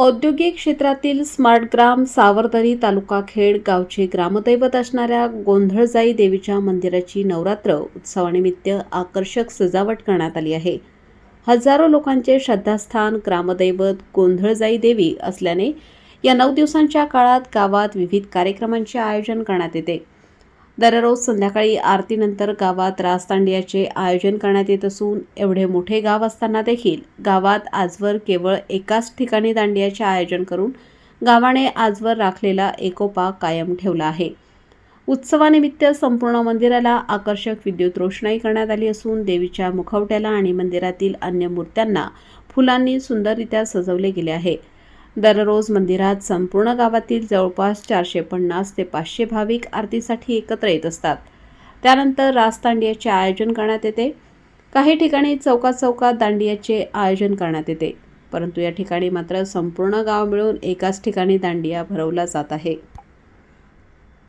औद्योगिक क्षेत्रातील स्मार्ट ग्राम सावरदरी तालुका खेड गावचे ग्रामदैवत असणाऱ्या गोंधळजाई देवीच्या मंदिराची नवरात्र उत्सवानिमित्त आकर्षक सजावट करण्यात आली आहे. हजारो लोकांचे श्रद्धास्थान ग्रामदैवत गोंधळजाई देवी असल्याने या नऊ दिवसांच्या काळात गावात विविध कार्यक्रमांचे आयोजन करण्यात येते. दररोज संध्याकाळी आरतीनंतर गावात रासदांडियाचे आयोजन करण्यात येत असून एवढे मोठे गाव असताना देखील गावात आजवर केवळ एकाच ठिकाणी दांडियाचे आयोजन करून गावाने आजवर राखलेला एकोपा कायम ठेवला आहे. उत्सवानिमित्त संपूर्ण मंदिराला आकर्षक विद्युत रोषणाई करण्यात आली असून देवीच्या मुखवट्याला आणि मंदिरातील अन्य मूर्त्यांना फुलांनी सुंदररित्या सजवले गेले आहे. दररोज मंदिरात संपूर्ण गावातील जवळपास चारशे पन्नास ते पाचशे भाविक आरतीसाठी एकत्र येत असतात. त्यानंतर रास दांडियाचे आयोजन करण्यात येते. काही ठिकाणी चौकात चौकात दांडियाचे आयोजन करण्यात येते. परंतु या ठिकाणी मात्र संपूर्ण गाव मिळून एकाच ठिकाणी दांडिया भरवला जात आहे.